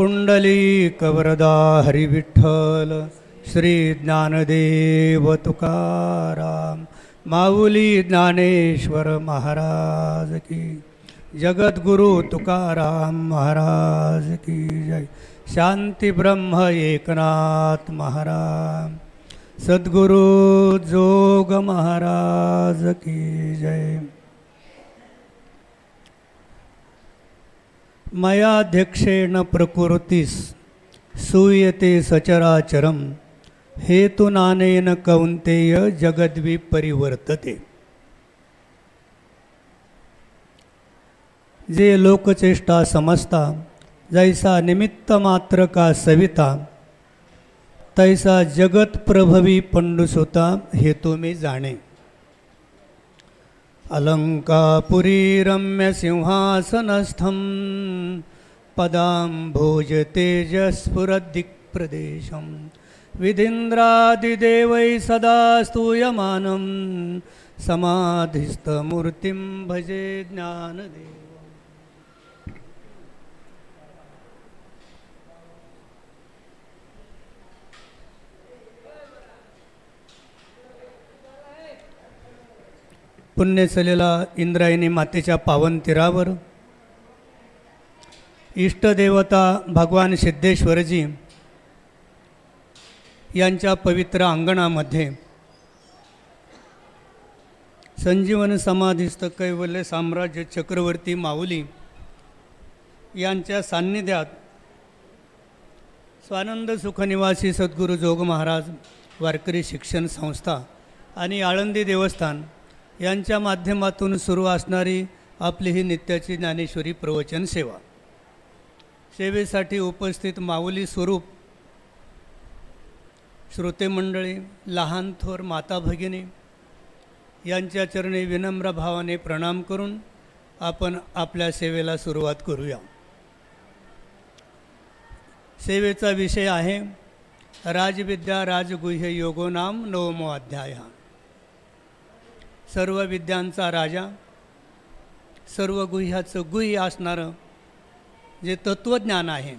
पुंडली कवरदा हरिविठ्ठल श्री ज्ञानदेव तुकाराम माऊली ज्ञानेश्वर महाराज की जगद्गुरु तुकाराम महाराज की जय. शांती ब्रह्म एकनाथ महाराज सद्गुरु जोग महाराज की जय. मयाध्यक्षेण प्रकृतीस सूयते सचराचरम हेतुनानेन कौंतेय जगद्वी परिवर्तते जे लोकचेष्टा समजता जैसा निमित्त मात्र का सविता तैसा जगत प्रभवी पंडुसुता हेतु मी जाणे। अलङ्कापुरी रम्यसिंहासनस्थं पदाम्भोजतेजस्फुरदिक्प्रदेशं विधीन्द्रादिदेवैः सदा स्तूयमानं समाधिस्थमूर्तिं भजे ज्ञानदेव। पुण्यसलेला इंद्रायणी मातेच्या पावन तीरावर इष्टदेवता भगवान सिद्धेश्वरजी यांच्या पवित्र अंगणामध्ये संजीवन समाधिस्थ कैवल्य साम्राज्य चक्रवर्ती माऊली यांच्या सान्निध्यात स्वानंद सुखनिवासी सद्गुरू जोग महाराज वारकरी शिक्षण संस्था आणि आळंदी देवस्थान यांच्या माध्यमातून सुरू असणारी आपली ही नित्याची ज्ञानेश्वरी प्रवचन सेवा. सेवेसाठी उपस्थित माऊली स्वरूप श्रोतेमंडळी लहान थोर माता भगिनी यांच्या चरणी विनम्र भावाने प्रणाम करून आपण आपल्या सेवेला सुरुवात करूया. सेवेचा विषय आहे राजविद्या राजगुह्य योगो नाम नवमो अध्याय. सर्व विद्यांचा राजा सर्व गुह्याचं गुह्य असणारं जे तत्त्वज्ञान आहे